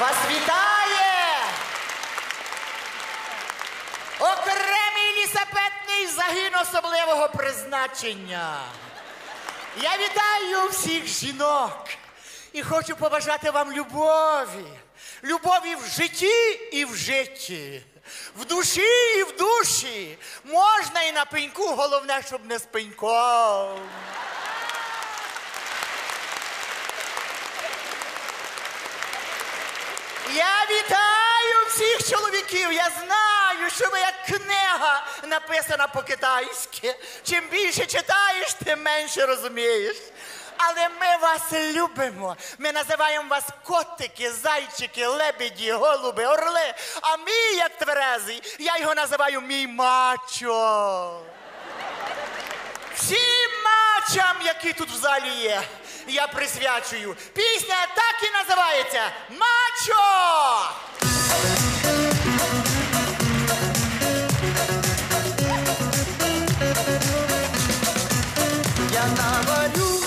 Вас вітає! Окремий лісапетний загін особливого призначення. Я вітаю всіх жінок і хочу побажати вам любові. Любові в житті і в житті, в душі і в душі. Можна і на пеньку, головне, щоб не з пеньком. Я вітаю всіх чоловіків. Я знаю, що ви як книга написана по-китайськи. Чим більше читаєш, тим менше розумієш. Але ми вас любимо. Ми називаємо вас котики, зайчики, лебеді, голуби, орли. А мій, як тверезий, я його називаю мій мачо. Всім мачам, які тут в залі є, я присвячую. Пісня так і називається Мачо! Я наварю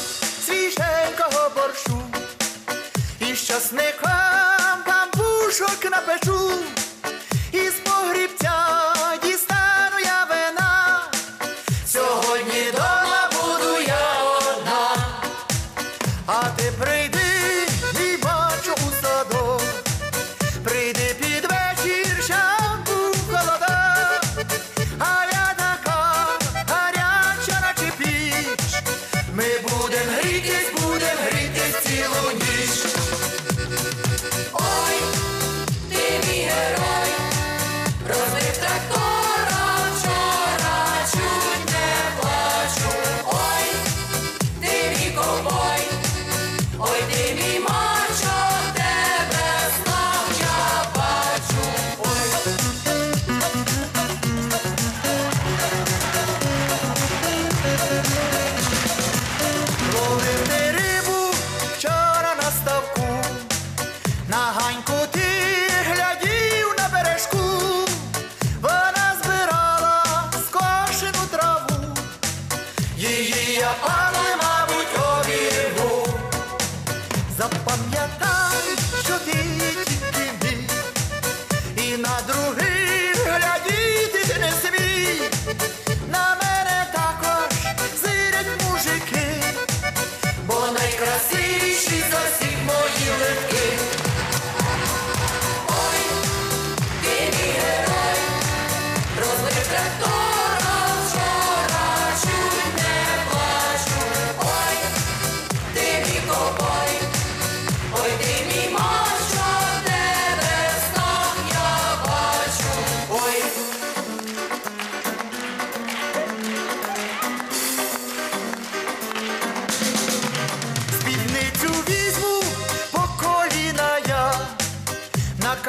свіженького борщу і з часником пампушок напечу, а ти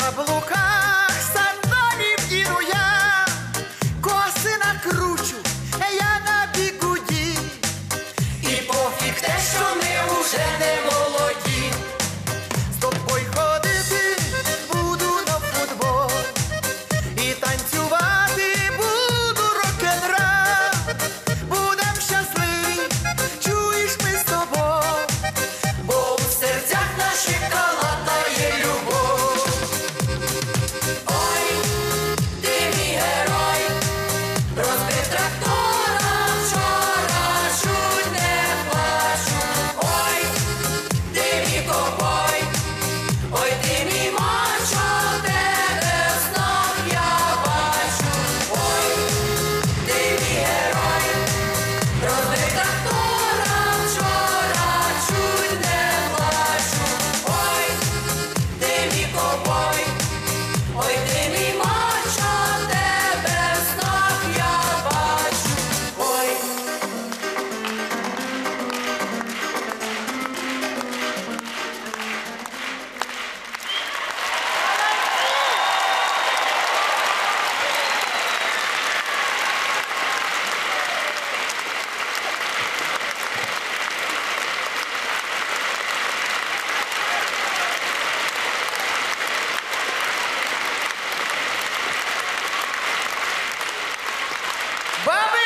каблуках сандалів і я, коси накручу, я на бігуді, і пофіг те, що ми уже не Bobby!